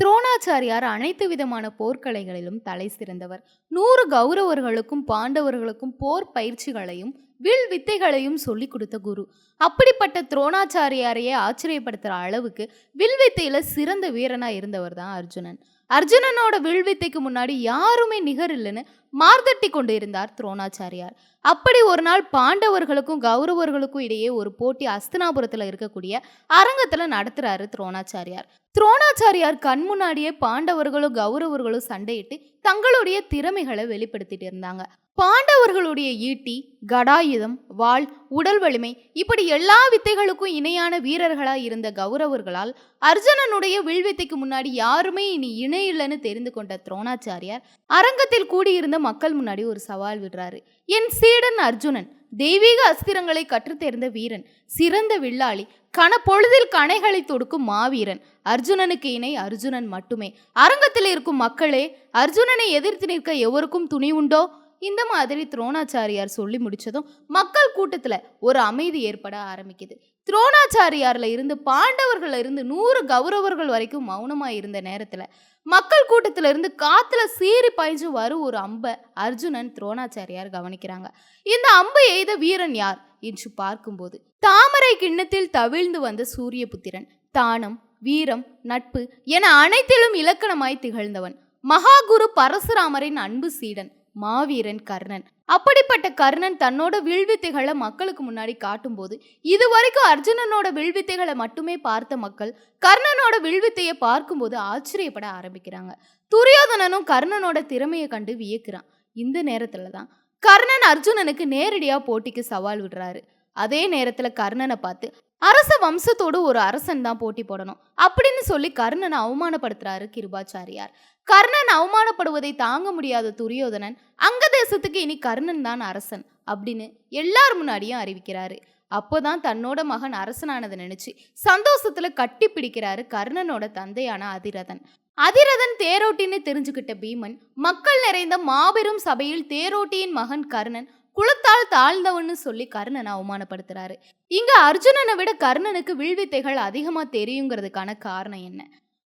துரோணாச்சாரியார் அனைத்து விதமான போர்க்கலைகளிலும் தலை சிறந்தவர். நூறு கௌரவர்களுக்கும் பாண்டவர்களுக்கும் போர் பயிற்சிகளையும் வில் வித்தைகளையும் சொல்லிக் கொடுத்த குரு. அப்படிப்பட்ட துரோணாச்சாரியாரையே ஆச்சரியப்படுத்துகிற அளவுக்கு வில் வித்தையில் சிறந்த வீரனா இருந்தவர் தான் அர்ஜுனன். அர்ஜுனனோட வில்வித்தைக்கு முன்னாடி யாருமே நிகர் இல்லைன்னு மார்தட்டி கொண்டு இருந்தார் துரோணாச்சாரியார். அப்படி ஒரு நாள் பாண்டவர்களுக்கும் கௌரவர்களுக்கும் இடையே ஒரு போட்டி அஸ்தினாபுரத்தில் இருக்கக்கூடிய அரங்கத்தில் நடத்துறாரு துரோணாச்சாரியார். துரோணாச்சாரியார் கண் முன்னாடியே பாண்டவர்களும் கௌரவர்களும் சண்டையிட்டு தங்களுடைய திறமைகளை வெளிப்படுத்திட்டு இருந்தாங்க. பாண்டவர்களுடைய ஈட்டி கடாயுதம் வாள் உடல் வலிமை இப்படி எல்லா வித்தைகளுக்கும் இணையான வீரர்களாக இருந்த கௌரவர்களால் அர்ஜுனனுடைய வில்வித்தைக்கு முன்னாடி யாருமே இனி இணையில்லைன்னு தெரிந்து கொண்ட துரோணாச்சாரியார் அரங்கத்தில் கூடியிருந்த மக்கள் முன்னாடி ஒரு சவால் விடுறாரு. என் சீடன் அர்ஜுனன் தெய்வீக அஸ்திரங்களை கற்றுத்தேர்ந்த வீரன் சிறந்த வில்லாளி கன பொழுதில் கணைகளை தொடுக்கும் மாவீரன் அர்ஜுனனுக்கு இணை அர்ஜுனன் மட்டுமே. அரங்கத்தில் இருக்கும் மக்களே அர்ஜுனனை எதிர்த்து நிற்க எவருக்கும் துணி உண்டோ? இந்த மாதிரி துரோணாச்சாரியார் சொல்லி முடிச்சதும் மக்கள் கூட்டத்தில் ஒரு அமைதி ஏற்பட ஆரம்பிக்குது. துரோணாச்சாரியாரில் இருந்து பாண்டவர்கள்ல இருந்து நூறு கௌரவர்கள் வரைக்கும் மௌனமாக இருந்த நேரத்தில் மக்கள் கூட்டத்தில் இருந்து காற்றுல சீறி பாய்ஞ்சு வரும் ஒரு அம்பை அர்ஜுனன் துரோணாச்சாரியார் கவனிக்கிறாங்க. இந்த அம்பை எய்த வீரன் யார் என்று பார்க்கும்போது தாமரை கிண்ணத்தில் தவிழ்ந்து வந்த சூரியபுத்திரன் தானம் வீரம் நட்பு என அனைத்திலும் இலக்கணமாய் திகழ்ந்தவன். மகாகுரு பரசுராமரின் அன்பு சீடன். மாவீரன் கர்ணன். அப்படிப்பட்ட கர்ணன் தன்னோட வில்வித்தைகளை மக்களுக்கு முன்னாடி காட்டும்போது இதுவரைக்கும் அர்ஜுனனோட வில்வித்தைகளை மட்டுமே பார்த்த மக்கள் கர்ணனோட வில்வித்தையை பார்க்கும்போது ஆச்சரியப்பட ஆரம்பிக்கிறாங்க. துரியோதனனும் கர்ணனோட திறமையை கண்டு வியக்கிறான். இந்த நேரத்துல தான் கர்ணன் அர்ஜுனனுக்கு நேரடியாக போட்டிக்கு சவால் விடுறாரு. அதே நேரத்துல கர்ணனை பார்த்து அரச வம்சத்தோடு ஒரு அரசன் தான் போட்டி போடணும். அப்படின்னு சொல்லி கர்ணனை அவமானப்படுத்துறாரு கிருபாச்சாரியார். கர்ணன் அவமானப்படுவதை தாங்க முடியாத துரியோதனன் அங்க தேசத்துக்கு இனி கர்ணன் தான் அரசன் அப்படின்னு எல்லார் முன்னாடியும் அறிவிக்கிறாரு. அப்போதான் தன்னோட மகன் அரசனானதை நினைச்சு சந்தோஷத்துல கட்டி பிடிக்கிறாரு கர்ணனோட தந்தையான அதிரதன். அதிரதன் தேரோட்டின்னு தெரிஞ்சுக்கிட்ட பீமன் மக்கள் நிறைந்த மாபெரும் சபையில் தேரோட்டியின் மகன் கர்ணன் குலத்தால் தாழ்ந்தவன்னு சொல்லி கர்ணனை அவமானப்படுத்துறாரு. இங்க அர்ஜுனனை விட கர்ணனுக்கு வில்வித்தைகள் அதிகமா தெரியுங்கிறதுக்கான காரணம் என்ன?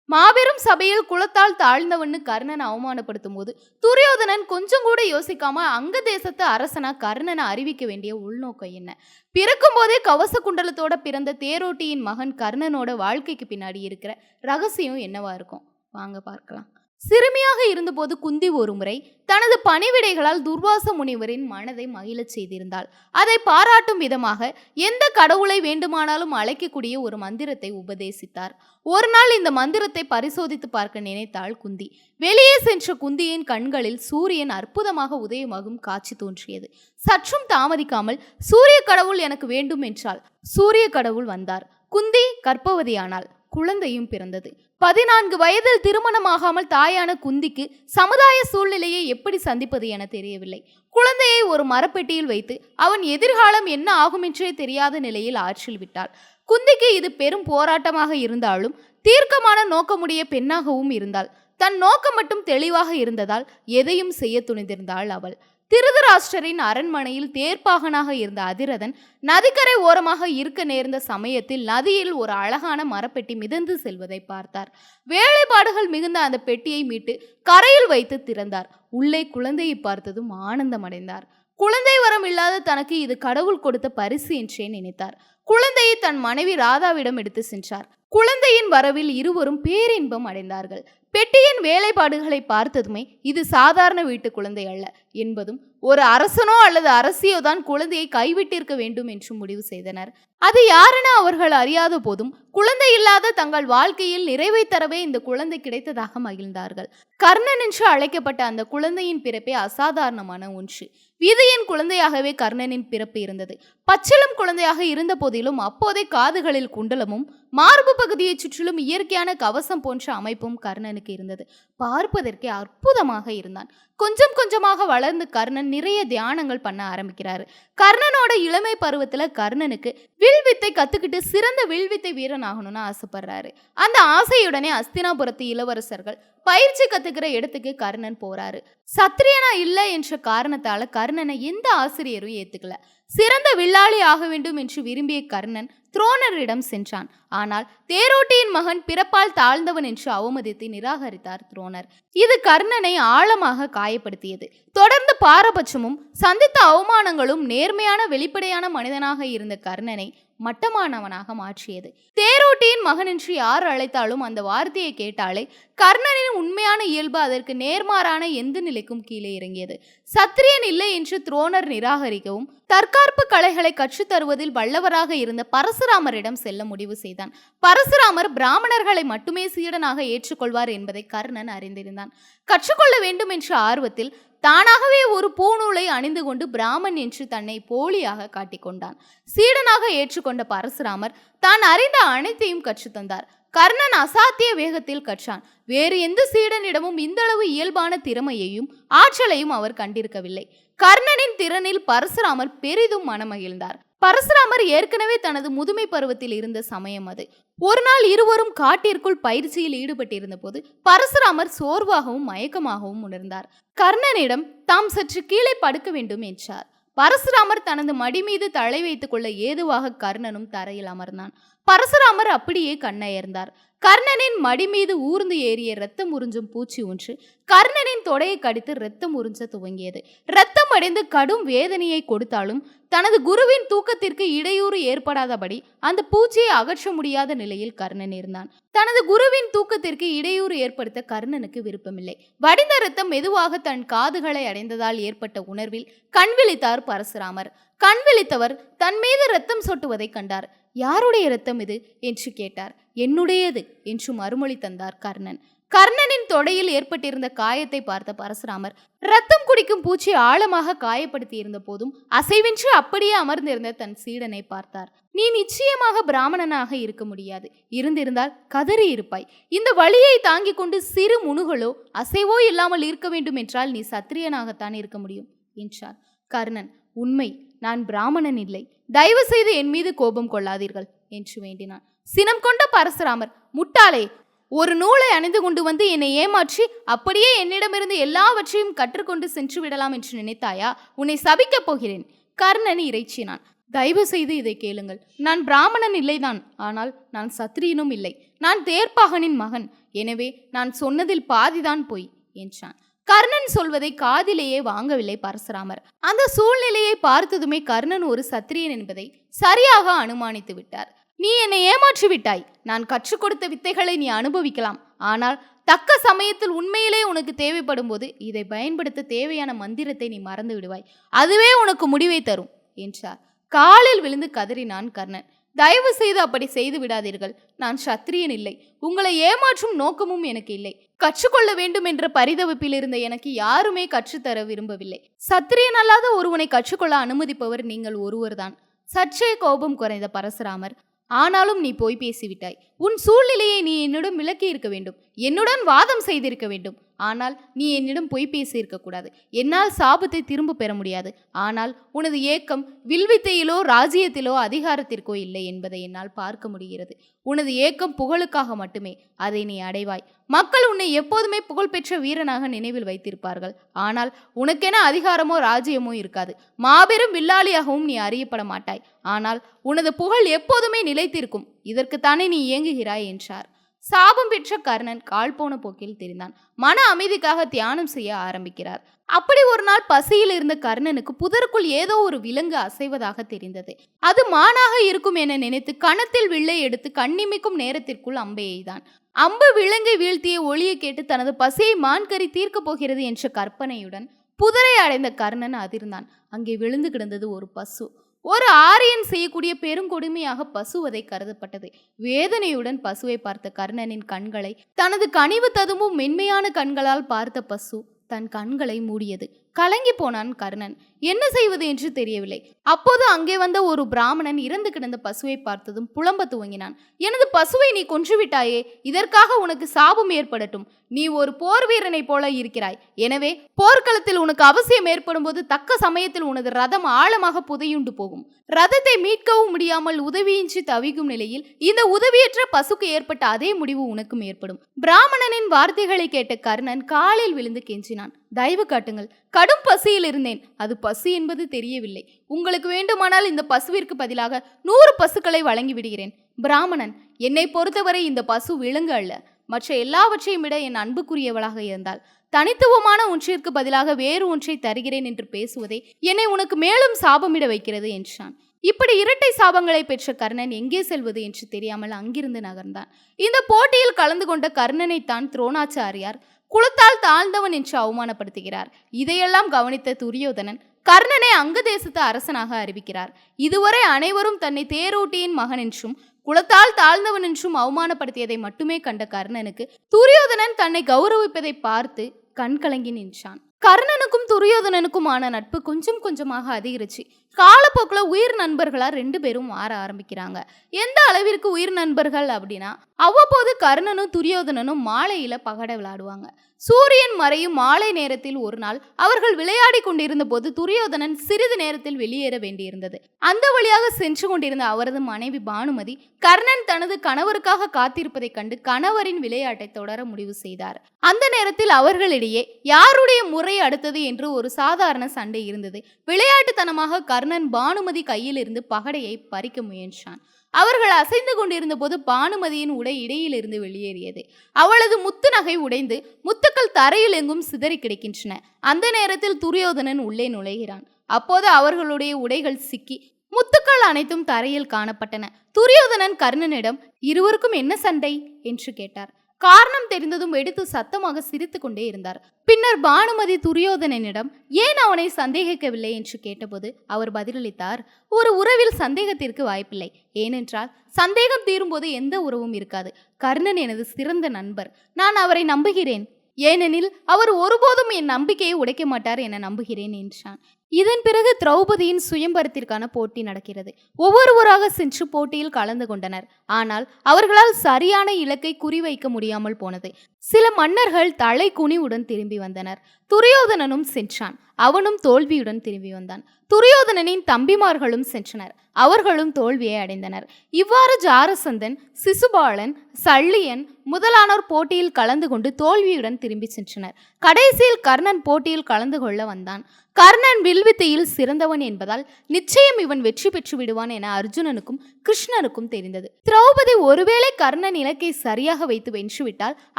மாபெரும் சபையில் குலத்தால் தாழ்ந்தவன்னு கர்ணனை அவமானப்படுத்தும் போது துரியோதனன் கொஞ்சம் கூட யோசிக்காம அங்க தேசத்து அரசனா கர்ணனை அறிவிக்க வேண்டிய உள்நோக்கம் என்ன? பிறக்கும் போதே கவச குண்டலத்தோட பிறந்த தேரோட்டியின் மகன் கர்ணனோட வாழ்க்கைக்கு பின்னாடி இருக்கிற ரகசியம் என்னவா இருக்கும்? வாங்க பார்க்கலாம். சிறுமியாக இருந்தபோது குந்தி ஒருமுறை தனது பணிவிடைகளால் துர்வாச முனிவரின் மனதை மகிழச் செய்திருந்தாள். அதை பாராட்டும் விதமாக எந்த கடவுளை வேண்டுமானாலும் அழைக்கக்கூடிய ஒரு மந்திரத்தை உபதேசித்தார். ஒரு நாள் இந்த மந்திரத்தை பரிசோதித்து பார்க்க நினைத்தாள் குந்தி. வெளியே சென்ற குந்தியின் கண்களில் சூரியன் அற்புதமாக உதயமாகும் காட்சி தோன்றியது. சற்றும் தாமதிக்காமல் சூரிய கடவுள் எனக்கு வேண்டும் என்றால் சூரிய கடவுள் வந்தார். குந்தி கர்ப்பவதியானாள். குழந்தையும் பிறந்தது. பதினான்கு வயதில் திருமணமாகாமல் தாயான குந்திக்கு சமுதாய சூழ்நிலையை எப்படி சந்திப்பது என தெரியவில்லை. குழந்தையை ஒரு மரப்பெட்டியில் வைத்து அவன் எதிர்காலம் என்ன ஆகும் என்றே தெரியாத நிலையில் ஆற்றில் விட்டாள். குந்திக்கு இது பெரும் போராட்டமாக இருந்தாலும் தீர்க்கமான நோக்கமுடைய பெண்ணாகவும் இருந்தாள். தன் நோக்கம் மட்டும் தெளிவாக இருந்ததால் எதையும் செய்ய துணிந்திருந்தாள் அவள். திருதராஷ்டரின் அரண்மனையில் தேர்ப்பாகனாக இருந்த அதிரதன் நதிக்கரை ஓரமாக இருக்க நேர்ந்த சமயத்தில் நதியில் ஒரு அழகான மரப்பெட்டி மிதந்து செல்வதை பார்த்தார். வேலைப்பாடுகள் மிகுந்த அந்த பெட்டியை மீட்டு கரையில் வைத்து திறந்தார். உள்ளே குழந்தையை பார்த்ததும் ஆனந்தமடைந்தார். குழந்தை வரம் இல்லாத தனக்கு இது கடவுள் கொடுத்த பரிசு என்றே நினைத்தார். குழந்தையை தன் மனைவி ராதாவிடம் எடுத்து சென்றார். குழந்தையின் வரவில் இருவரும் பேரின்பம் அடைந்தார்கள். பெட்டியின் வேலைப்பாடுகளை பார்த்ததுமே இது சாதாரண வீட்டு குழந்தை அல்ல என்பதும் ஒரு அரசனோ அல்லது அரசியோ தான் குழந்தையை கைவிட்டிருக்க வேண்டும் என்று முடிவு செய்தனர். அது யாரென அவர்கள் அறியாத போதும் குழந்தை இல்லாத தங்கள் வாழ்க்கையில் நிறைவை தரவே இந்த குழந்தை கிடைத்ததாக மகிழ்ந்தார்கள். கர்ணன் என்று அழைக்கப்பட்ட அந்த குழந்தையின் பிறப்பே அசாதாரணமான ஒன்று. விதியின் குழந்தையாகவே கர்ணனின் பிறப்பு இருந்தது. பச்சிளம் குழந்தையாக இருந்த போதிலும் அப்போதே காதுகளில் குண்டலமும் மார்பு பகுதியை சுற்றிலும் இயற்கையான கவசம் போன்ற அமைப்பும் கர்ணனுக்கு இருந்தது. பார்ப்பதற்கே அற்புதமாக இருந்தான். கொஞ்சம் கொஞ்சமாக வளர்ந்து கர்ணன் நிறைய தியானங்கள் பண்ண ஆரம்பிக்கிறாரு. கர்ணனோட இளமை பருவத்தில் கர்ணனுக்கு வில்வித்தை கற்றுக்கிட்டு சிறந்த வில்வித்தை வீரன் ஆகணும்னு ஆசைப்படுறாரு. அந்த ஆசையுடனே அஸ்தினாபுரத்து இளவரசர்கள் பயிற்சி கத்துக்கிற இடத்துக்கு கர்ணன் போறாரு. சத்திரியனா இல்லை என்ற காரணத்தால கர்ணனை எந்த ஆசிரியரும் ஏத்துக்கல. சிறந்த வில்லாளி ஆக வேண்டும் என்று விரும்பிய கர்ணன் துரோணரிடம் சென்றான். ஆனால் தேரோட்டியின் மகன் பிறப்பால் தாழ்ந்தவன் என்று அவமதித்து நிராகரித்தார் துரோணர். இது கர்ணனை ஆழமாக காயப்படுத்தியது. தொடர்ந்து பாரபட்சமும் சந்தித்த அவமானங்களும் நேர்மையான வெளிப்படையான மனிதனாக இருந்த கர்ணனை மட்டமானவனாக மாற்றியது. தேரோட்டியின் மகன் என்று யார் அழைத்தாலும் அந்த வார்த்தையை கேட்டாலே கர்ணனின் உண்மையான இயல்பு அதற்கு நேர்மாறான எந்த நிலைக்கும் கீழே இறங்கியது. சத்திரியன் இல்லை என்று துரோணர் நிராகரிக்கவும் தற்காப்பு கலைகளை கற்றுத்தருவதில் வல்லவராக இருந்த பரசுராமரிடம் செல்ல முடிவு செய்தான். பரசுராமர் பிராமணர்களை மட்டுமே சீடனாக ஏற்றுக்கொள்வார் என்பதை கர்ணன் அறிந்திருந்தான். கற்றுக்கொள்ள வேண்டும் என்ற ஆர்வத்தில் தானாகவே ஒரு பூநூலை அணிந்து கொண்டு பிராமன் என்று தன்னை போலியாக காட்டிக்கொண்டான். சீடனாக ஏற்றுக்கொண்ட பரசுராமர் தான் அறிந்த அனைத்தையும் கற்றுத்தந்தார் கர்ணன் அசாத்திய வேகத்தில் கற்றான். வேறு எந்த சீடனிடமும் இந்தளவு இயல்பான திறமையையும் ஆற்றலையும் அவர் கண்டிருக்கவில்லை. கர்ணனின் திறனில் பரசுராமர் பெரிதும் மனமகிழ்ந்தார். பரசுராமர் ஏற்கனவே தனது முதுமை பருவத்தில் இருந்த சமயம் அது. ஒரு நாள் இருவரும் காட்டிற்குள் பயிற்சியில் ஈடுபட்டிருந்த போது பரசுராமர் சோர்வாகவும் மயக்கமாகவும் உணர்ந்தார். கர்ணனிடம் தாம் சற்று கீழே படுக்க வேண்டும் என்றார். பரசுராமர் தனது மடி மீது தலை வைத்துக் கொள்ள ஏதுவாக கர்ணனும் தரையில் அமர்ந்தான். பரசுராமர் அப்படியே கண்ணயர்ந்தார். கர்ணனின் மடி மீது ஊர்ந்து ஏறிய இரத்தம் உறிஞ்சும் பூச்சி ஒன்று கர்ணனின் தொடையை கடித்து ரத்தம் உறிஞ்ச துவங்கியது. ரத்தம் அடைந்து கடும் வேதனையை கொடுத்தாலும் தனது குருவின் தூக்கத்திற்கு இடையூறு ஏற்படாதபடி அந்த பூச்சியை அகற்ற முடியாத நிலையில் கர்ணன் இருந்தான். தனது குருவின் தூக்கத்திற்கு இடையூறு ஏற்படுத்த கர்ணனுக்கு விருப்பமில்லை. வடிந்த ரத்தம் மெதுவாக தன் காதுகளை அடைந்ததால் ஏற்பட்ட உணர்வில் கண்விழித்தார் பரசுராமர். கண்விழித்தவர் தன் மீது ரத்தம் சொட்டுவதை கண்டார். யாருடைய இரத்தம் இது? என்று கேட்டார். என்னுடையது? என்று மறுமொழி தந்தார் கர்ணன். கர்ணனின் தொடையில் ஏற்பட்டிருந்த காயத்தை பார்த்த பரசுராமர் ரத்தம் குடிக்கும் பூச்சி ஆழமாக காயப்படுத்தியிருந்த போதும் அசைவின்றி அப்படியே அமர்ந்திருந்த தன் சீடனை பார்த்தார். நீ நிச்சயமாக பிராமணனாக இருக்க முடியாது. இருந்திருந்தால் கதறி இருப்பாய். இந்த வழியை தாங்கிக் கொண்டு சிறு முணுகளோ அசைவோ இல்லாமல் இருக்க வேண்டும் என்றால் நீ சத்திரியனாகத்தான் இருக்க முடியும் என்றார். கர்ணன் உண்மை. நான் பிராமணன் இல்லை. தயவு செய்து என் மீது கோபம் கொள்ளாதீர்கள் என்று வேண்டினான். சினம் கொண்ட பரசுராமர் முட்டாளே! ஒரு நூலை அணிந்து கொண்டு வந்து என்னை ஏமாற்றி அப்படியே என்னிடமிருந்து எல்லாவற்றையும் கற்றுக்கொண்டு சென்று விடலாம் என்று நினைத்தாயா? உன்னை சபிக்கப் போகிறேன் கர்ணன் இறைச்சினான். தயவு செய்து இதை கேளுங்கள். நான் பிராமணன் இல்லைதான். ஆனால் நான் சத்திரியனும் இல்லை. நான் தேர்ப்பாகனின் மகன். எனவே நான் சொன்னதில் பாதிதான் பொய் என்றான். கர்ணன் சொல்வதை காதிலேயே வாங்கவில்லை பரசுராமர். அந்த சூழ்நிலையை பார்த்ததுமே கர்ணன் ஒரு சத்திரியன் என்பதை சரியாக அனுமானித்து விட்டார். நீ என்னை ஏமாற்றி விட்டாய். நான் கற்றுக் கொடுத்த வித்தைகளை நீ அனுபவிக்கலாம். ஆனால் தக்க சமயத்தில் உண்மையிலே உனக்கு தேவைப்படும் போது இதை பயன்படுத்த தேவையான மந்திரத்தை நீ மறந்து விடுவாய். அதுவே உனக்கு முடிவை தரும் என்றார். காலில் விழுந்து கதறினான் கர்ணன். தயவு செய்து அப்படி செய்து விடாதீர்கள். நான் சத்திரியன் இல்லை. உங்களை ஏமாற்றும் நோக்கமும் எனக்கு இல்லை. கற்றுக்கொள்ள வேண்டும் என்ற பரிதவிப்பில் இருந்த எனக்கு யாருமே கற்றுத்தர விரும்பவில்லை. சத்திரியன் அல்லாத ஒருவனை கற்றுக்கொள்ள அனுமதிப்பவர் நீங்கள் ஒருவர்தான். சற்றே கோபம் குறைந்த பரசுராமர் ஆனாலும் நீ போய் பேசிவிட்டாய். உன் சூழ்நிலையை நீ என்னிடம் விளக்கி இருக்க வேண்டும். என்னுடன் வாதம் செய்திருக்க வேண்டும். ஆனால் நீ என்னிடம் பொய் பேசியிருக்க கூடாது. என்னால் சாபத்தை திரும்ப பெற முடியாது. ஆனால் உனது ஏக்கம் வில்வித்தையிலோ ராஜ்யத்திலோ அதிகாரத்திற்கோ இல்லை என்பதை என்னால் பார்க்க முடிகிறது. உனது ஏக்கம் புகழுக்காக மட்டுமே அதை நீ அடைவாய். மக்கள் உன்னை எப்போதுமே புகழ்பெற்ற வீரனாக நினைவில் வைத்திருப்பார்கள். ஆனால் உனக்கென அதிகாரமோ ராஜ்யமோ இருக்காது. மாபெரும் வில்லாளியாகவும் நீ அறியப்பட மாட்டாய் ஆனால் உனது புகழ் எப்போதுமே நிலைத்திருக்கும். இதற்குத்தானே நீ இயங்குகிறாய் என்றார். சாபம் பெற்ற கர்ணன் கால் போன போக்கில் தெரிந்தான். மன அமைதிக்காக தியானம் செய்ய ஆரம்பிக்கிறார். அப்படி ஒரு நாள் பசியில் இருந்த கர்ணனுக்கு புதருக்குள் ஏதோ ஒரு விலங்கு அசைவதாக தெரிந்தது. அது மானாக இருக்கும் என நினைத்து கணத்தில் வில்லை எடுத்து கண்ணிமைக்கும் நேரத்திற்குள் அம்பை எய்தான். அம்பு விலங்கை வீழ்த்திய ஒளியை கேட்டு தனது பசியை மான்கறி தீர்க்கப் போகிறது என்ற கற்பனையுடன் புதரை அடைந்த கர்ணன் அதிர்ந்தான். அங்கே விழுந்து கிடந்தது ஒரு பசு. ஒரு ஆரியன் செய்யக்கூடிய பெருங்கொடுமையாக பசுவதை கருதப்பட்டது. வேதனையுடன் பசுவை பார்த்த கர்ணனின் கண்களை தனது கனிவு ததும்பும் மென்மையான கண்களால் பார்த்த பசு தன் கண்களை மூடியது. கலங்கி போனான் கர்ணன். என்ன செய்வது என்று தெரியவில்லை. அப்போது அங்கே வந்த ஒரு பிராமணன் இறந்து கிடந்த பசுவை பார்த்ததும் புலம்ப துவங்கினான். எனது பசுவை நீ கொன்றுவிட்டாயே இதற்காக உனக்கு சாபம் ஏற்படட்டும். நீ ஒரு போர் வீரனைப் போல இருக்கிறாய். எனவே போர்க்களத்தில் உனக்கு அவசியம் ஏற்படும் போது தக்க சமயத்தில் உனது ரதம் ஆழமாக புதையுண்டு போகும். ரதத்தை மீட்கவும் முடியாமல் உதவியின்றி தவிக்கும் நிலையில் இந்த உதவியற்ற பசுக்கு ஏற்பட்ட அதே முடிவு உனக்கும் ஏற்படும் பிராமணனின் வார்த்தைகளை கேட்ட கர்ணன் காலில் விழுந்து கெஞ்சினான். தயவு காட்டுங்கள். கடும் பசியில் இருந்தேன். அது பசி என்பது தெரியவில்லை. உங்களுக்கு வேண்டுமானால் இந்த பசுவிற்கு பதிலாக நூறு பசுக்களை வழங்கி விடுகிறேன். பிராமணன் என்னை பொறுத்தவரை இந்த பசு விலங்கு அல்ல. மற்ற எல்லாவற்றையும் விட என் அன்புக்குரியவளாக இருந்தால் தனித்துவமான ஒன்றிற்கு பதிலாக வேறு ஒன்றை தருகிறேன் என்று பேசுவதே என்னை உனக்கு மேலும் சாபமிட வைக்கிறது என்றான். இப்படி இரட்டை சாபங்களை பெற்ற கர்ணன் எங்கே செல்வது என்று தெரியாமல் அங்கிருந்து நகர்ந்தான். இந்த போட்டியில் கலந்து கொண்ட கர்ணனைத்தான் துரோணாச்சாரியார் குலத்தால் தாழ்ந்தவன் என்று அவமானப்படுத்துகிறார். இதையெல்லாம் கவனித்த துரியோதனன் கர்ணனை அங்க தேசத்து அரசனாக அறிவிக்கிறார். இதுவரை அனைவரும் தன்னை தேரோட்டியின் மகன் என்றும் குலத்தால் தாழ்ந்தவன் என்றும் அவமானப்படுத்தியதை மட்டுமே கண்ட கர்ணனுக்கு துரியோதனன் தன்னை கௌரவிப்பதை பார்த்து கண்கலங்கி நின்றான். கர்ணனுக்கும் துரியோதனனுக்குமான நட்பு கொஞ்சம் கொஞ்சமாக அதிகரிச்சு காலப்போக்கில் உயிர் நண்பர்களாக ரெண்டு பேரும் மாற ஆரம்பிக்கிறாங்க. எந்த அளவிற்கு உயிர் நண்பர்கள் அப்படின்னா அவ்வப்போது கர்ணனும் துரியோதனனும் மாலையில் பகட விளையாடுவாங்க. சூரியன் மறையும் மாலை நேரத்தில் ஒரு நாள் அவர்கள் விளையாடி கொண்டிருந்த போது துரியோதனன் சிறிது நேரத்தில் வெளியேற வேண்டியிருந்தது. அந்த வழியாக சென்று கொண்டிருந்த அவரது மனைவி பானுமதி கர்ணன் தனது கணவருக்காக காத்திருப்பதைக் கண்டு கணவரின் விளையாட்டை தொடர முடிவு செய்தார். அந்த நேரத்தில் அவர்களிடையே யாருடைய முறை அடுத்தது என்று ஒரு சாதாரண சண்டை இருந்தது. விளையாட்டுத்தனமாக கர்ணன் பானுமதி கையிலிருந்து பகடையை பறிக்க முயன்றான். அவர்கள் அசைந்து கொண்டிருந்த போது பானுமதியின் உடை இடையிலிருந்து வெளியேறியது. அவளது முத்து நகை உடைந்து முத்துக்கள் தரையில் எங்கும் சிதறி கிடக்கின்றன. அந்த நேரத்தில் துரியோதனன் உள்ளே நுழைகிறான். அப்போது அவர்களுடைய உடைகள் சிக்கி முத்துக்கள் அனைத்தும் தரையில் காணப்பட்டன. துரியோதனன் கர்ணனிடம் இருவருக்கும் என்ன சண்டை? என்று கேட்டார். காரணம் தெரிந்ததும் எடுத்து சத்தமாக சிரித்துக்கொண்டே இருந்தார். பின்னர் பானுமதி துரியோதனனிடம் ஏன் அவனை சந்தேகிக்கவில்லை? என்று கேட்டபோது அவர் பதிலளித்தார் ஒரு உறவில் சந்தேகத்திற்கு வாய்ப்பில்லை. ஏனென்றால் சந்தேகம் தீரும்போது எந்த உறவும் இருக்காது. கர்ணன் எனது சிறந்த நண்பர். நான் அவரை நம்புகிறேன். ஏனெனில் அவர் ஒருபோதும் என் நம்பிக்கையை உடைக்க மாட்டார் என நம்புகிறேன் என்றான். இதன் பிறகு திரௌபதியின் சுயம்பரத்திற்கான போட்டி நடக்கிறது. ஒவ்வொருவராக சென்று போட்டியில் கலந்து கொண்டனர். ஆனால் அவர்களால் சரியான இலக்கை குறிவைக்க முடியாமல் போனது. சில மன்னர்கள் தலை குனிவுடன் திரும்பி வந்தனர். துரியோதனனும் சென்றான். அவனும் தோல்வியுடன் திரும்பி வந்தான். துரியோதனனின் தம்பிமார்களும் சென்றனர். அவர்களும் தோல்வியை அடைந்தனர். இவ்வாறு ஜாரசந்தன் சிசுபாலன் சள்ளியன் முதலானோர் போட்டியில் கலந்து கொண்டு தோல்வியுடன் திரும்பி சென்றனர். கடைசியில் கர்ணன் போட்டியில் கலந்து கொள்ள வந்தான். கர்ணன் வில்வித்தையில் சிறந்தவன் என்பதால் நிச்சயம் இவன் வெற்றி பெற்று விடுவான் என அர்ஜுனனுக்கும் கிருஷ்ணனுக்கும் தெரிந்தது. திரௌபதி ஒருவேளை கர்ணன் இலக்கை சரியாக வைத்து வென்றுவிட்டால்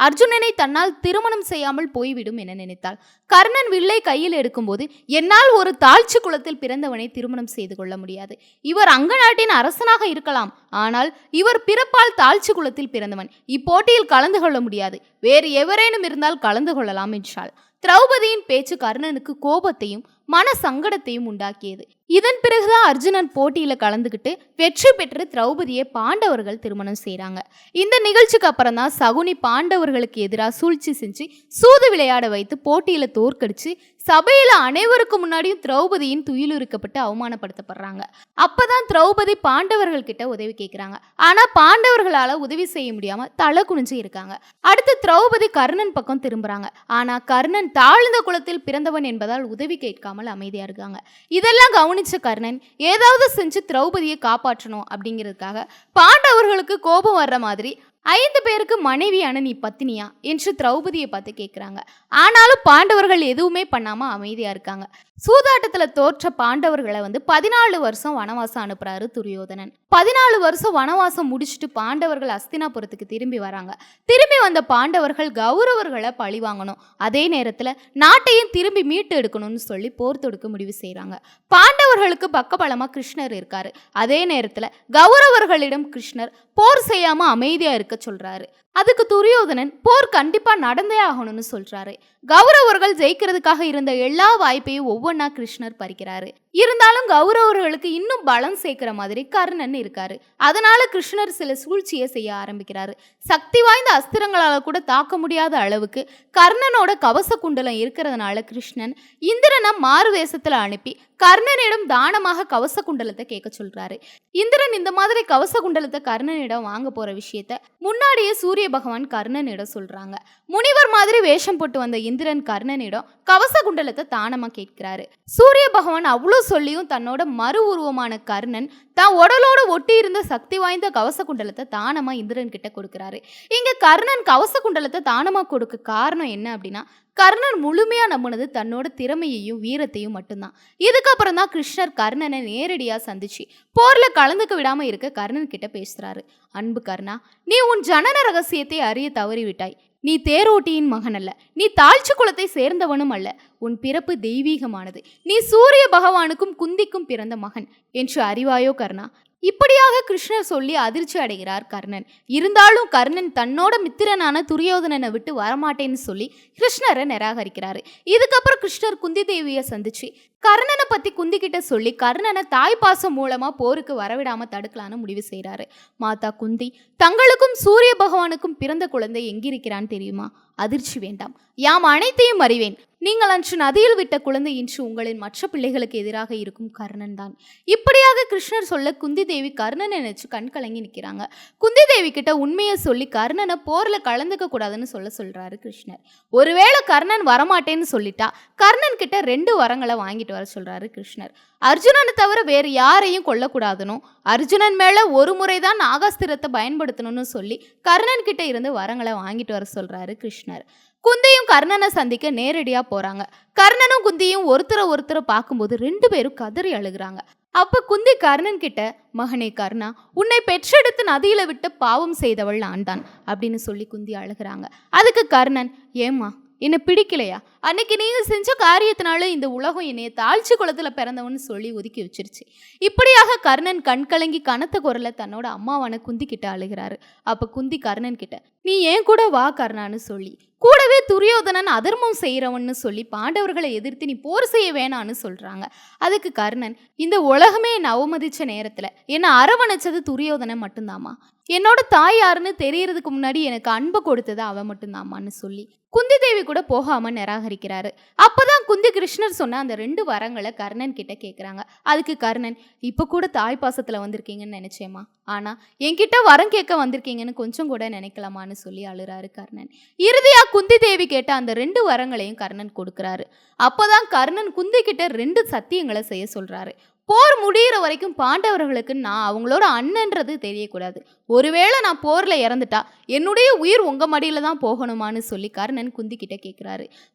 அர்ஜுனனை தன்னால் திருமணம் செய்யாமல் போய்விடும் என நினைத்தாள். கர்ணன் வில்லை கையில் எடுக்கும்போது என்னால் ஒரு தாழ்ச்சி குலத்தில் பிறந்தவனை திருமணம் செய்து கொள்ள முடியாது. இவர் அங்க நாட்டின் அரசனாக இருக்கலாம். ஆனால் இவர் பிறப்பால் தாழ்ச்சி குலத்தில் பிறந்தவன். இப்போட்டியில் கலந்து கொள்ள முடியாது. வேறு எவரேனும் இருந்தால் கலந்து கொள்ளலாம் என்றாள். திரௌபதியின் பேச்சு கர்ணனுக்கு கோபத்தையும் மன சங்கடத்தையும் உண்டாக்கியது. இதன் பிறகுதான் அர்ஜுனன் போட்டியில் கலந்துக்கிட்டு வெற்றி பெற்று திரௌபதியை பாண்டவர்கள் திருமணம் செய்கிறாங்க இந்த நிகழ்ச்சிக்கு அப்புறம் தான் சகுனி பாண்டவர்களுக்கு எதிராக சூழ்ச்சி செஞ்சு சூது விளையாட வைத்து போட்டியில் தோற்கடிச்சு சபையில் அனைவருக்கும் முன்னாடியும் திரௌபதியின் துயிலுரிக்கப்பட்டு அவமானப்படுத்தப்படுறாங்க. அப்பதான் திரௌபதி பாண்டவர்கள் கிட்ட உதவி கேட்குறாங்க ஆனால் பாண்டவர்களால் உதவி செய்ய முடியாம தலை குனிஞ்சு இருக்காங்க. அடுத்து திரௌபதி கர்ணன் பக்கம் திரும்புறாங்க. ஆனால் கர்ணன் தாழ்ந்த குலத்தில் பிறந்தவன் என்பதால் உதவி கேட்காமல் அமைதியாக இருக்காங்க. இதெல்லாம் கவனிச்ச கர்ணன் ஏதாவது செஞ்சு திரௌபதியை காப்பாற்றணும் அப்படிங்கிறதுக்காக பாண்டவர்களுக்கு கோபம் வர்ற மாதிரி ஐந்து பேருக்கு மனைவியான நீ பத்தினியா? என்று திரௌபதியை பார்த்து கேட்குறாங்க. ஆனாலும் பாண்டவர்கள் எதுவுமே பண்ணாமல் அமைதியாக இருக்காங்க. சூதாட்டத்தில் தோற்ற பாண்டவர்களை வந்து பதினாலு வருஷம் வனவாசம் அனுப்புறாரு துரியோதனன். பதினாலு வருஷம் வனவாசம் முடிச்சுட்டு பாண்டவர்கள் அஸ்தினாபுரத்துக்கு திரும்பி வராங்க. திரும்பி வந்த பாண்டவர்கள் கௌரவர்களை பழி வாங்கணும். அதே நேரத்தில் நாட்டையும் திரும்பி மீட்டு எடுக்கணும்னு சொல்லி போர் தொடுக்க முடிவு செய்கிறாங்க பாண்டவர்களுக்கு பக்கபலமாக கிருஷ்ணர் இருக்காரு. அதே நேரத்தில் கௌரவர்களிடம் கிருஷ்ணர் போர் செய்யாமல் அமைதியாக இருக்க சொல்றாரு. அதுக்கு துரியோதனன் போர் கண்டிப்பா நடந்தே ஆகணும்னு சொல்றாரு. கௌரவர்கள் ஜெயிக்கிறதுக்காக இருந்த எல்லா வாய்ப்பையும் ஒவ்வொன்றா கிருஷ்ணர் பறிக்கிறாரு. இருந்தாலும் கௌரவர்களுக்கு இன்னும் பலம் சேர்க்கிற மாதிரி கர்ணன் இருக்காரு. அதனால கிருஷ்ணர் சில சூழ்ச்சியை செய்ய ஆரம்பிக்கிறாரு. சக்தி வாய்ந்த அஸ்திரங்களால கூட தாக்க முடியாத அளவுக்கு கர்ணனோட கவச குண்டலம் இருக்கிறதுனால கிருஷ்ணன் இந்திரனை மாறு வேஷத்துல அனுப்பி கர்ணனிடம் தானமாக கவச குண்டலத்தை கேட்க சொல்றாரு. இந்திரன் இந்த மாதிரி கவச குண்டலத்தை கர்ணனிடம் வாங்க போற விஷயத்த முன்னாடியே சூரிய பகவான் கர்ணனிடம் சொல்றாங்க. முனிவர் மாதிரி வேஷம் போட்டு வந்த இந்திரன் கர்ணனிடம் கவச குண்டலத்தை தானமா கேட்கிறாரு. சூரிய பகவான் அவ்வளோ சொல்லியும் தன்னோட மறு உருவமான கர்ணன் தான் உடலோடு ஒட்டி இருந்த சக்தி வாய்ந்த கவச குண்டலத்தை தானமா இந்திரன் கிட்ட கொடுக்குறாரு. இங்க கர்ணன் கவச குண்டலத்தை தானமா கொடுக்க காரணம் என்ன அப்படின்னா கர்ணன் முழுமையா நம்பினது தன்னோட திறமையையும் வீரத்தையும் மட்டும்தான். இதுக்கப்புறம் தான் கிருஷ்ணர் கர்ணனை நேரடியா சந்திச்சு போர்ல கலந்துக்க விடாம இருக்க கர்ணன் கிட்ட பேசுறாரு. அன்பு கர்ணா நீ உன் ஜனன ரகசியத்தை அறிய தவறிவிட்டாய். நீ தேரோட்டியின் மகன் அல்ல. நீ தாழ்ச்சி குலத்தை சேர்ந்தவனும் அல்ல. உன் பிறப்பு தெய்வீகமானது. நீ சூரிய பகவானுக்கும் குந்திக்கும் பிறந்த மகன் என்று அறிவாயோ கர்ணா? இப்படியாக கிருஷ்ணர் சொல்லி அதிர்ச்சி அடைகிறார் கர்ணன். இருந்தாலும் கர்ணன் தன்னோட மித்திரனான துரியோதனனை விட்டு வரமாட்டேன்னு சொல்லி கிருஷ்ணரை நிராகரிக்கிறாரு. இதுக்கப்புறம் கிருஷ்ணர் குந்தி தேவியை சந்திச்சு கர்ணனை பத்தி குந்தி கிட்ட சொல்லி கர்ணனை தாய் பாசம் மூலமா போருக்கு வரவிடாம தடுக்கலான்னு முடிவு செய்கிறாரு மாதா குந்தி தங்களுக்கும் சூரிய பகவானுக்கும் பிறந்த குழந்தை எங்கிருக்கிறான் தெரியுமா? அதிர்ச்சி வேண்டாம். யாம் அனைத்தையும் அறிவேன். நீங்கள் அன்று நதியில் விட்ட குழந்தை இன்று உங்களின் மற்ற பிள்ளைகளுக்கு எதிராக இருக்கும் கர்ணன் தான். இப்படியாக கிருஷ்ணர் சொல்ல குந்தி தேவி கர்ணன் நினைச்சு கண் கலங்கி நிற்கிறாங்க. குந்தி தேவி கிட்ட உண்மையை சொல்லி கர்ணனை போர்ல கலந்துக்க கூடாதுன்னு சொல்ல சொல்றாரு கிருஷ்ணர். ஒருவேளை கர்ணன் வரமாட்டேன்னு சொல்லிட்டா கர்ணன் கிட்ட ரெண்டு வரங்களை வாங்கிட்டு வர சொல்றாரு கிருஷ்ணர். அர்ஜுனனை தவிர வேறு யாரையும் கொல்லக்கூடாதுன்னு அர்ஜுனன் மேல ஒரு முறை தான் நாகாஸ்திரத்தை பயன்படுத்தணும்னு சொல்லி கர்ணன் கிட்ட இருந்து வரங்களை வாங்கிட்டு வர சொல்றாரு கிருஷ்ணர். குந்தியும் கர்ணனை சந்திக்க நேரடியாக போகிறாங்க கர்ணனும் குந்தியும் ஒருத்தரை ஒருத்தரை பார்க்கும்போது ரெண்டு பேரும் கதறி அழுகுறாங்க. அப்போ குந்தி கர்ணன் கிட்ட மகனே கர்ணா உன்னை பெற்றெடுத்து நதியில் விட்டு பாவம் செய்தவள் ஆண்டான் அப்படின்னு சொல்லி குந்தி அழுகுறாங்க. அதுக்கு கர்ணன் ஏம்மா என்னை பிடிக்கலையா? அன்னைக்கு நீங்க செஞ்ச காரியத்தினால இந்த உலகம் என்னைய தாழ்ச்சி குளத்துல பிறந்தவன்னு சொல்லி ஒதுக்கி வச்சிருச்சு. இப்படியாக கர்ணன் கண் கலங்கி கனத்த குரல்ல தன்னோட அம்மாவான குந்தி கிட்ட அழுகிறாரு. அப்ப குந்தி கர்ணன் கிட்ட நீ ஏன் கூட வா கர்ணான்னு சொல்லி. கூடவே துரியோதனன் அதர்மம் செய்கிறவன்னு சொல்லி பாண்டவர்களை எதிர்த்து நீ போர் செய்ய வேணான்னு சொல்கிறாங்க அதுக்கு கர்ணன் இந்த உலகமே என்னை அவமதித்த நேரத்தில் என்னை அரவணைச்சது துரியோதனன் மட்டும்தாம்மா. என்னோட தாய் யாருன்னு தெரியறதுக்கு முன்னாடி எனக்கு அன்பை கொடுத்தது அவன் மட்டும்தாம்மான்னு சொல்லி. குந்தி தேவி கூட போகாம நிராகரிக்கிறாரு. அப்பதான் குந்தி கிருஷ்ணர் சொன்ன அந்த ரெண்டு வரங்களை கர்ணன் கிட்ட கேட்குறாங்க அதுக்கு கர்ணன் இப்போ கூட தாய் பாசத்தில் வந்திருக்கீங்கன்னு நினைச்சேம்மா. ஆனால் என்கிட்ட வரம் கேட்க வந்திருக்கீங்கன்னு கொஞ்சம் கூட நினைக்கலாமான்னு சொல்லி அழுறாரு கர்ணன். இறுதியா குந்தி தேவி கேட்ட அந்த ரெண்டு வரங்களையும் கர்ணன் கொடுக்குறாரு. அப்பதான் கர்ணன் குந்தி கிட்ட ரெண்டு சத்தியங்களை செய்ய சொல்றாரு. போர் முடியிற வரைக்கும் பாண்டவர்களுக்கு நான் அவங்களோட அண்ணன்றது தெரியக்கூடாது. ஒருவேளை நான் போரில் இறந்துட்டா என்னுடைய உயிர் உங்கள் மடியில் தான் போகணுமான்னு சொல்லி கர்ணன் குந்தி கிட்ட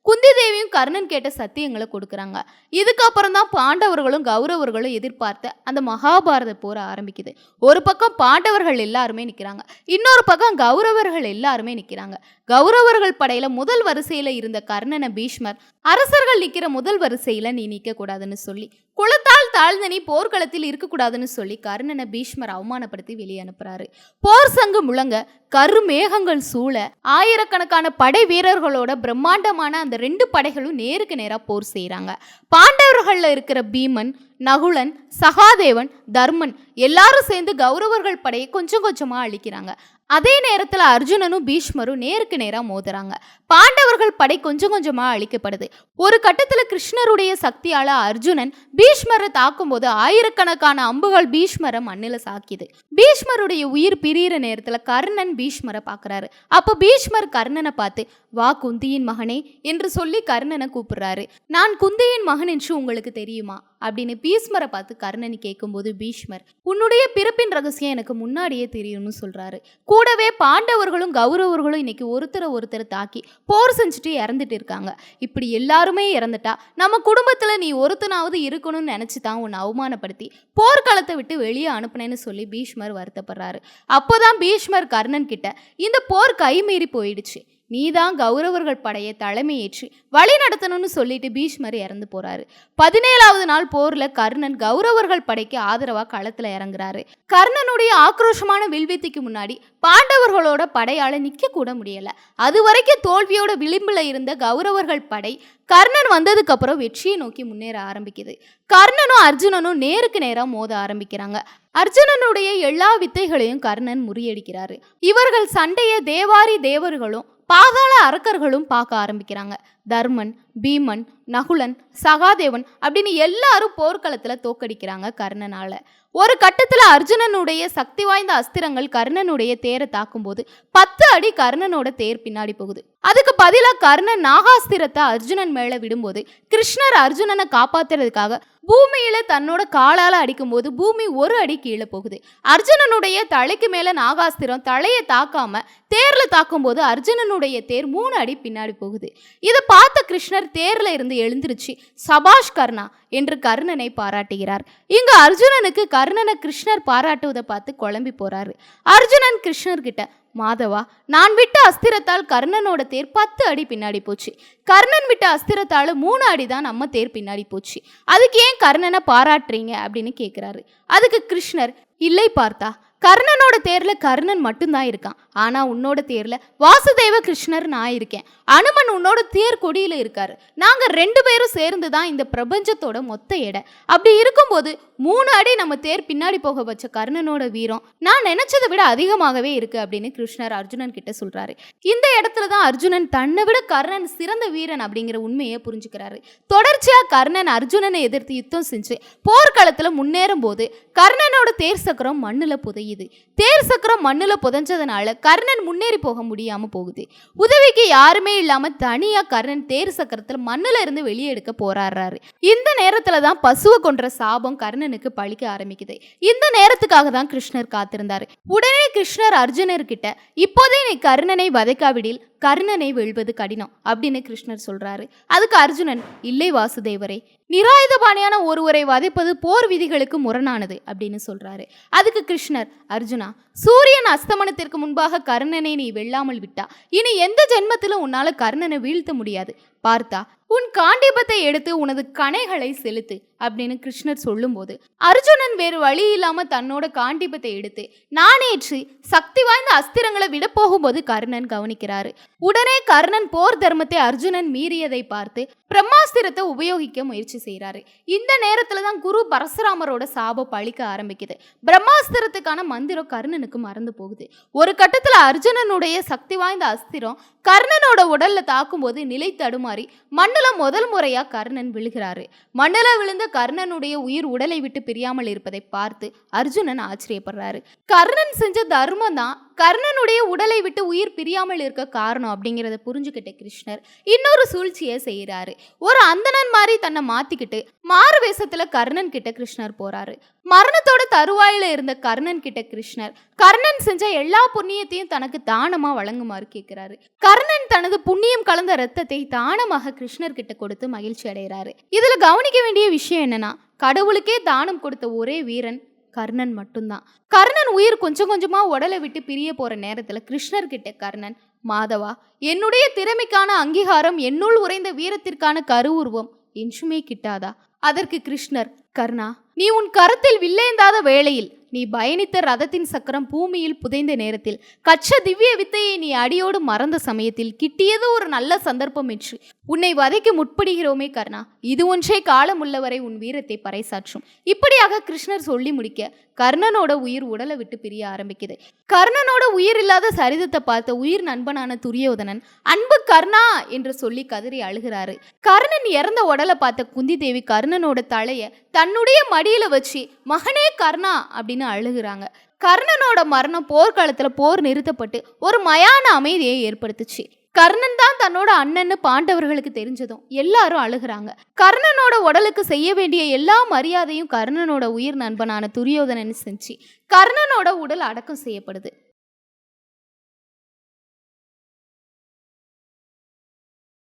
குந்தி தேவியும் கர்ணன் கேட்ட சத்தியங்களை கொடுக்குறாங்க. இதுக்கப்புறம் தான் பாண்டவர்களும் கௌரவர்களும் எதிர்பார்த்த அந்த மகாபாரத போரை ஆரம்பிக்குது. ஒரு பக்கம் பாண்டவர்கள் எல்லாருமே நிற்கிறாங்க இன்னொரு பக்கம் கௌரவர்கள் எல்லாருமே நிற்கிறாங்க கௌரவர்கள் படையில முதல் வரிசையில இருந்த கர்ணனை பீஷ்மர் அரசர்கள் நிக்கிற முதல் வரிசையில நீ நிக்க கூடாதுன்னு சொல்லி குளத்தால் தாழ்ந்த நீ போர்க்களத்தில் இருக்கக்கூடாதுன்னு சொல்லி கர்ணனை பீஷ்மர் அவமானப்படுத்தி வெளியே அனுப்புறாரு. போர் சங்கு முழங்க கருமேகங்கள் சூழ ஆயிரக்கணக்கான படை வீரர்களோட பிரம்மாண்டமான அந்த ரெண்டு படைகளும் நேருக்கு நேராக போர் செய்கிறாங்க பாண்டவர்களில் இருக்கிற பீமன் நகுலன் சகாதேவன் தர்மன் எல்லாரும் சேர்ந்து கௌரவர்கள் படையை கொஞ்சம் கொஞ்சமாக அழிக்கிறாங்க. அதே நேரத்தில் அர்ஜுனனும் பீஷ்மரும் நேருக்கு நேராக மோதுறாங்க. பாண்டவர்கள் படை கொஞ்சம் கொஞ்சமாக அழிக்கப்படுது. ஒரு கட்டத்தில் கிருஷ்ணருடைய சக்தியால் அர்ஜுனன் பீஷ்மரை தாக்கும்போது ஆயிரக்கணக்கான அம்புகள் பீஷ்மரை மண்ணில் சாக்கிது. பீஷ்மருடைய உயிர் பிரியிற நேரத்தில் கர்ணன் பீஷ்மரை பார்க்குறாரு அப்போ பீஷ்மர் கர்ணனை பார்த்து வா குந்தியின் மகனே என்று சொல்லி கர்ணனை கூப்பிடுறாரு. நான் குந்தியின் மகன் என்று உங்களுக்கு தெரியுமா? அப்படின்னு பீஷ்மரை பார்த்து கர்ணன் கேட்கும்போது பீஷ்மர் உன்னுடைய பிறப்பின் ரகசியம் எனக்கு முன்னாடியே தெரியும்னு சொல்றாரு. கூடவே பாண்டவர்களும் கௌரவர்களும் இன்னைக்கு ஒருத்தரை ஒருத்தரை தாக்கி போர் செஞ்சுட்டு இறந்துட்டு இருக்காங்க. இப்படி எல்லாருமே இறந்துட்டா நம்ம குடும்பத்துல நீ ஒருத்தனாவது இருக்கணும்னு நினைச்சு தான் உன்னை அவமானப்படுத்தி போர்க்களத்தை விட்டு வெளியே அனுப்புனேன்னு சொல்லி பீஷ்மர் வருத்தப்படுறாரு. அப்போதான் பீஷ்மர் கர்ணன் கிட்ட இந்த போர் கைமீறி போயிடுச்சு. நீதான் கௌரவர்கள் படையை தலைமையேற்று வழி நடத்தணும்னு சொல்லிட்டு பீஷ்மர் இறந்து போறாரு. பதினேழாவது நாள் போர்ல கர்ணன் கௌரவர்கள் படைக்கு ஆதரவா களத்துல இறங்குறாரு. கர்ணனுடைய ஆக்ரோஷமான வில்வித்திக்கு முன்னாடி பாண்டவர்களோட படையால நிக்க கூட முடியல. அது வரைக்கும் தோல்வியோட விளிம்புல இருந்த கௌரவர்கள் படை கர்ணன் வந்ததுக்கு அப்புறம் வெற்றியை நோக்கி முன்னேற ஆரம்பிக்குது. கர்ணனும் அர்ஜுனனும் நேருக்கு நேரம் மோத ஆரம்பிக்கிறாங்க. அர்ஜுனனுடைய எல்லா வித்தைகளையும் கர்ணன் முறியடிக்கிறாரு. இவர்கள் சண்டைய தேவாரி தேவர்களும் பாதாள அரக்கர்களும் பார்க்க ஆரம்பிக்கிறாங்க. தர்மன் பீமன் நகுலன் சகாதேவன் அப்படின்னு எல்லாரும் போர்க்களத்தில் தோக்கடிக்கிறாங்க கர்ணனால். ஒரு கட்டத்தில் அர்ஜுனனுடைய சக்தி வாய்ந்த அஸ்திரங்கள் கர்ணனுடைய தேரை தாக்கும்போது பத்து அடி கர்ணனோட தேர் பின்னாடி போகுது. அதுக்கு பதிலாக கர்ணன் நாகாஸ்திரத்தை அர்ஜுனன் மேலே விடும்போது கிருஷ்ணர் அர்ஜுனனை காப்பாத்துறதுக்காக பூமியில தன்னோட காலால அடிக்கும்போது பூமி ஒரு அடி கீழே போகுது. அர்ஜுனனுடைய தலைக்கு மேல நாகாஸ்திரம் தலையை தாக்காம தேர்ல தாக்கும்போது அர்ஜுனனுடைய தேர் மூணு அடி பின்னாடி போகுது. இதை பார்த்த கிருஷ்ணர் தேர்ல இருந்து எழுந்திருச்சு சபாஷ் கர்ணா என்று கர்ணனை பாராட்டுகிறார். இங்கு அர்ஜுனனுக்கு கர்ணனை கிருஷ்ணர் பாராட்டுவதை பார்த்து குழம்பி போறாரு. அர்ஜுனன் கிருஷ்ணர் கிட்ட மாதவா நான் விட்ட அஸ்திரத்தால் கர்ணனோட தேர் பத்து அடி பின்னாடி போச்சு. கர்ணன் விட்ட அஸ்திரத்தால் மூணு அடி தான் நம்ம தேர் பின்னாடி போச்சு. அதுக்கு ஏன் கர்ணனை பாராட்டுறீங்க? அப்படின்னு கேட்குறாரு அதுக்கு கிருஷ்ணர் இல்லை பார்த்தா கர்ணனோட தேர்ல கர்ணன் மட்டும்தான் இருக்கான். ஆனா உன்னோட தேர்ல வாசுதேவ கிருஷ்ணர் நான் இருக்கேன். அனுமன் உன்னோட தேர் கொடியில இருக்காரு. நாங்க ரெண்டு பேரும் சேர்ந்து தான் இந்த பிரபஞ்சத்தோட மொத்த எடை. அப்படி இருக்கும்போது மூணு அடி நம்ம தேர் பின்னாடி போக வச்ச கர்ணனோட வீரம். நான் நினைச்சதை விட அதிகமாகவே இருக்கு அப்படின்னு கிருஷ்ணர் அர்ஜுனன் கிட்ட சொல்றாரு. இந்த இடத்துல தான் அர்ஜுனன் தன்னை விட கர்ணன் சிறந்த வீரன் அப்படிங்கிற உண்மையை புரிஞ்சுக்கிறாரு. தொடர்ச்சியா கர்ணன் அர்ஜுனனை எதிர்த்து யுத்தம் செஞ்சு போர்க்களத்துல முன்னேறும் போது கர்ணனோட தேர் சக்கரம் மண்ணுல புதையுது. தேர் சக்கரம் மண்ணுல புதைஞ்சதுனால கர்ணன் முன்னேறி போக முடியாம போகுது. உதவிக்கு யாருமே இல்லாம தனியா கர்ணன் தேர் சக்கரத்துல மண்ணுல இருந்து வெளியே எடுக்க போராடுறாரு. இந்த நேரத்துல தான் பசுவை கொன்ற சாபம் அர்ஜுனனுக்கு பழிக்க ஆரம்பிக்குது. இந்த நேரத்துக்காக தான் கிருஷ்ணர் காத்திருந்தார். உடனே கிருஷ்ணர் அர்ஜுனர்கிட்ட இப்போதே நீ கர்ணனை வதைக்காவிடில் கர்ணனை வெல்வது கடினம் அப்படின்னு கிருஷ்ணர் சொல்றாரு. அதுக்கு அர்ஜுனன் இல்லை வாசுதேவரே நிராயுதபாணியான ஒருவரை வதைப்பது போர் விதிகளுக்கு முரணானது அப்படின்னு சொல்றாரு. அதுக்கு கிருஷ்ணர் அர்ஜுனா சூரியன் அஸ்தமனத்திற்கு முன்பாக கர்ணனை நீ வெல்லாமல் விட்டா. இனி எந்த ஜென்மத்திலும் உன்னால கர்ணனை வீழ்த்த முடியாது. பார்த்தா உன் காண்டிபத்தை எடுத்து உனது கணைகளை செலுத்து அப்படின்னு கிருஷ்ணர் சொல்லும்போது அர்ஜுனன் வேறு வழி இல்லாம தன்னோட காண்டிபத்தை எடுத்து நானேற்று சக்தி வாய்ந்த அஸ்திரங்களை விட போகும்போது கர்ணன் கவனிக்கிறாரு. உடனே கர்ணன் போர் தர்மத்தை அர்ஜுனன் மீறியதை பார்த்து பிரம்மாஸ்திரத்தை உபயோகிக்க முயற்சி செய்கிறாரு இந்த நேரத்துல தான் குரு பரசுராமரோட சாபம் பழிக்க ஆரம்பிக்குது. பிரம்மாஸ்திரத்துக்கான மந்திரம் கர்ணனுக்கு மறந்து போகுது. ஒரு கட்டத்தில் அர்ஜுனனுடைய சக்தி வாய்ந்த அஸ்திரம் கர்ணனோட உடல்ல தாக்கும்போது நிலை தடுமாறி மண்ணில் முதல் முறையாக கர்ணன் விழுகிறாரு. மண்ணில் விழுந்த கர்ணனுடைய உயிர் உடலை விட்டு பிரியாமல் இருப்பதை பார்த்து அர்ஜுனன் ஆச்சரியப்படுறாரு. கர்ணன் செஞ்ச தர்மம் தான் கர்ணனுடைய உடலை விட்டு உயிர் பிரியாமல் இருக்க காரணம் அப்படிங்கிறத புரிஞ்சுக்கிட்ட கிருஷ்ணர் இன்னொரு சூழ்ச்சியை செய்கிறாரு ஒரு அந்தணன் மாதிரி தன்னை மாத்திக்கிட்டு மாறு வேஷத்துல கர்ணன் கிட்ட கிருஷ்ணர் போறாரு. மரணத்தோட தருவாயில இருந்த கர்ணன் கிட்ட கிருஷ்ணர் கர்ணன் செஞ்ச எல்லா புண்ணியத்தையும் தனக்கு தானமா வழங்குமாறு கேட்கிறாரு கர்ணன் தனது புண்ணியம் கலந்த ரத்தத்தை தானமாக கிருஷ்ணர் கிட்ட கொடுத்து மகிழ்ச்சி அடைகிறாரு இதுல கவனிக்க வேண்டிய விஷயம் என்னன்னா கடவுளுக்கே தானம் கொடுத்த ஒரே வீரன் கர்ணன் மட்டும்தான். கர்ணன் உயிர் கொஞ்சம் கொஞ்சமா உடலை விட்டு பிரிய போற நேரத்துல கிருஷ்ணர் கிட்ட கர்ணன் மாதவா என்னுடைய திறமைக்கான அங்கீகாரம் என்னுள் உறைந்த வீரத்திற்கான கருவுருவம் என்றுமே கிட்டாதா? அதற்கு கிருஷ்ணர் கர்ணா நீ உன் கரத்தில் வில்லேந்தாத வேளையில் நீ பயணித்த ரதத்தின் சக்கரம் பூமியில் புதைந்த நேரத்தில் கச்ச திவ்ய வித்தையை நீ அடியோடு மறந்த சமயத்தில் கிட்டியது ஒரு நல்ல சந்தர்ப்பம் என்று உன்னை வதைக்க முற்படுகிறோமே கர்ணா. இது ஒன்றே காலம் உள்ளவரை உன் வீரத்தை பறைசாற்றும். இப்படியாக கிருஷ்ணர் சொல்லி முடிக்க கர்ணனோட உயிர் உடலை விட்டு பிரிய ஆரம்பிக்குது. கர்ணனோட உயிர் இல்லாத சரிதத்தை பார்த்த உயிர் நண்பனான துரியோதனன் அன்பு கர்ணா என்று சொல்லி கதறி அழுகிறாரு. கர்ணன் இறந்த உடலை பார்த்த குந்தி தேவி கர்ணனோட தலையை தன்னுடைய மடியில வச்சு மகனே கர்ணா அப்படின்னு அழுகுறாங்க. கர்ணனோட மரணம் போர்க்காலத்தில் போர் நிறுத்தப்பட்டு ஒரு மயான அமைதியை ஏற்படுத்துச்சு. கர்ணன் தான் தன்னோட அண்ணன்னு பாண்டவர்களுக்கு தெரிஞ்சதும் எல்லாரும் அழுகுறாங்க. கர்ணனோட உடலுக்கு செய்ய வேண்டிய எல்லா மரியாதையும் கர்ணனோட உயிர் நண்பனான துரியோதனன் செஞ்சு கர்ணனோட உடல் அடக்கம் செய்யப்படுது.